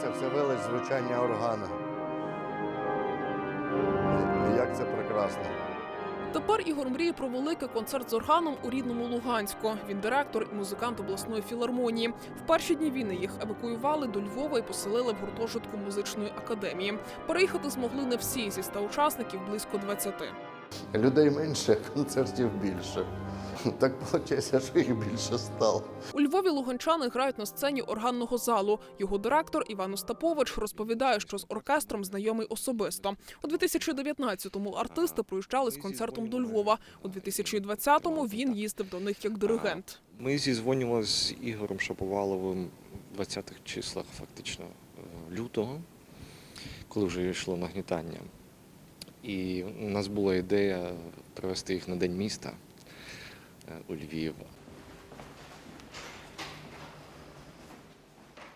це все вилить звучання органа. Як це прекрасно. Тепер Ігор мріє про великий концерт з органом у рідному Луганську. Він директор і музикант обласної філармонії. В перші дні війни їх евакуювали до Львова і поселили в гуртожитку музичної академії. Переїхати змогли не всі зі ста учасників близько 20. Людей менше, концертів більше. Так виходить, що їх більше стало. У Львові луганчани грають на сцені органного залу. Його директор Іван Остапович розповідає, що з оркестром знайомий особисто. У 2019-му артисти приїжджали з концертом до Львова. У 2020-му він їздив до них як диригент. Ми зізвонювалися з Ігорем Шаповаловим в 20-х числах фактично лютого, коли вже йшло нагнітання. І у нас була ідея привезти їх на День міста у Львів.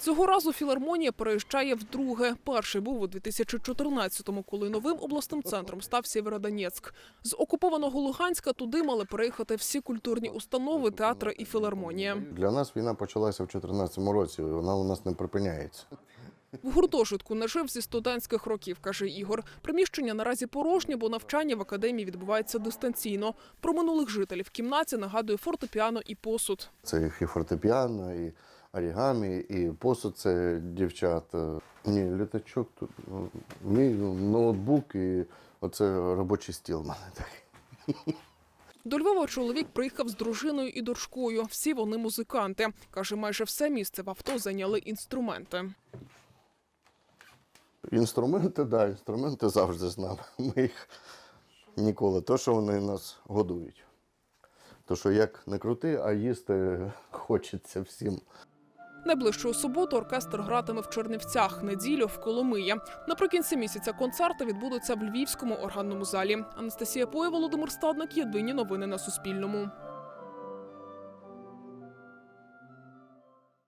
Цього разу філармонія переїжджає вдруге. Перший був у 2014-му, коли новим обласним центром став Сєвєродонецьк. З окупованого Луганська туди мали переїхати всі культурні установи, театри і філармонія. Для нас війна почалася в 2014 році, вона у нас не припиняється. В гуртожитку не жив зі студентських років, каже Ігор. Приміщення наразі порожнє, бо навчання в академії відбувається дистанційно. Про минулих жителів в кімнаті нагадує фортепіано і посуд. Це і фортепіано, і орігамі, і посуд це дівчата. Ні, літачок тут. ну, Мій ноутбук і оце робочий стіл в мене такий. До Львова чоловік приїхав з дружиною і дочкою. Всі вони музиканти. Каже, майже все місце в авто зайняли інструменти. Інструменти, да, інструменти завжди з нами. Ми їх ніколи. То, що вони нас годують. То, що як не крути, а їсти хочеться всім. Найближчої суботу оркестр гратиме в Чернівцях, неділю в Коломиї. Наприкінці місяця концерти відбудуться в Львівському органному залі. Анастасія Поє, Володимир Стадник. Єдині новини на Суспільному.